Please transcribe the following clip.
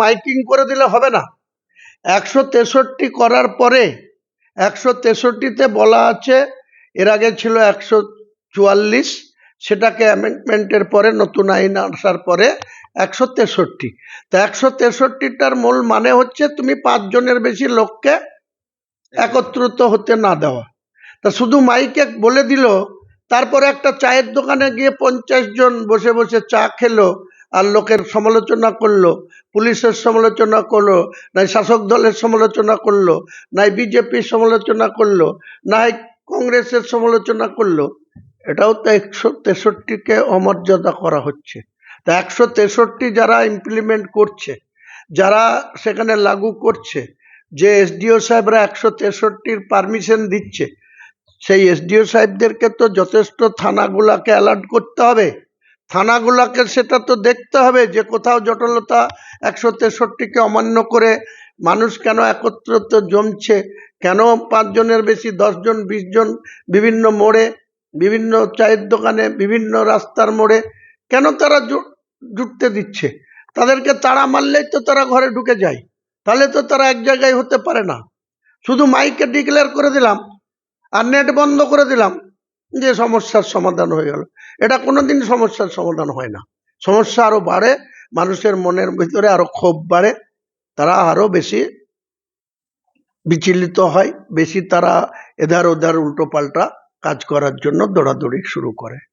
Miking করে দিলে হবে না। একশো তেষট্টি করার পরে একশো তেষট্টিতে বলা আছে, এর আগে ছিল একশো চুয়াল্লিশ, সেটাকে অ্যামেন্ডমেন্টের পরে, নতুন আইন আসার পরে একশো তেষট্টি। তো একশো তেষট্টিটার মূল মানে হচ্ছে তুমি পাঁচজনের বেশি লোককে একত্রিত হতে না দেওয়া। তা শুধু মাইকে বলে দিল, তারপরে একটা চায়ের দোকানে গিয়ে পঞ্চাশ জন বসে বসে চা খেলো আর লোকের সমালোচনা করল, পুলিশের সমালোচনা করল, নাই শাসক দলের সমালোচনা করল, নাই বিজেপির সমালোচনা করল, নাই কংগ্রেসের সমালোচনা করল। এটাও তো একশো তেষট্টিকে অমর্যাদা করা হচ্ছে। তা একশো তেষট্টি যারা ইমপ্লিমেন্ট করছে, যারা সেখানে লাগু করছে, যে এসডিও সাহেবরা একশো তেষট্টির পারমিশন দিচ্ছে, সেই এসডিও সাহেবদেরকে তো যথেষ্ট থানাগুলাকে অ্যালার্ট করতে হবে। থানাগুলাকে সেটা তো দেখতে হবে যে কোথাও জটলতা একশো তেষট্টিকে অমান্য করে মানুষ কেন একত্রিত জমছে? কেন পাঁচজনের বেশি, দশজন বিশ জন বিভিন্ন মোড়ে, বিভিন্ন চায়ের দোকানে, বিভিন্ন রাস্তার মোড়ে কেন তারা জুটতে দিচ্ছে? তাদেরকে তাড়া মারলেই তো তারা ঘরে ঢুকে যায়। তাহলে তো তারা এক জায়গায় হতে পারে না। শুধু মাইকে ডিক্লেয়ার করে দিলাম আর নেট বন্ধ করে দিলাম। যে সমস্যার সমাধান হয়ে গেল। এটা কোনোদিন সমস্যার সমাধান হয় না। সমস্যা আরও বাড়ে, মানুষের মনের ভিতরে আরও ক্ষোভ বাড়ে, তারা আরও বেশি বিচলিত হয়, বেশি তারা এধার ওধার উল্টো পাল্টা কাজ করার জন্য দৌড়াদৌড়ি শুরু করে।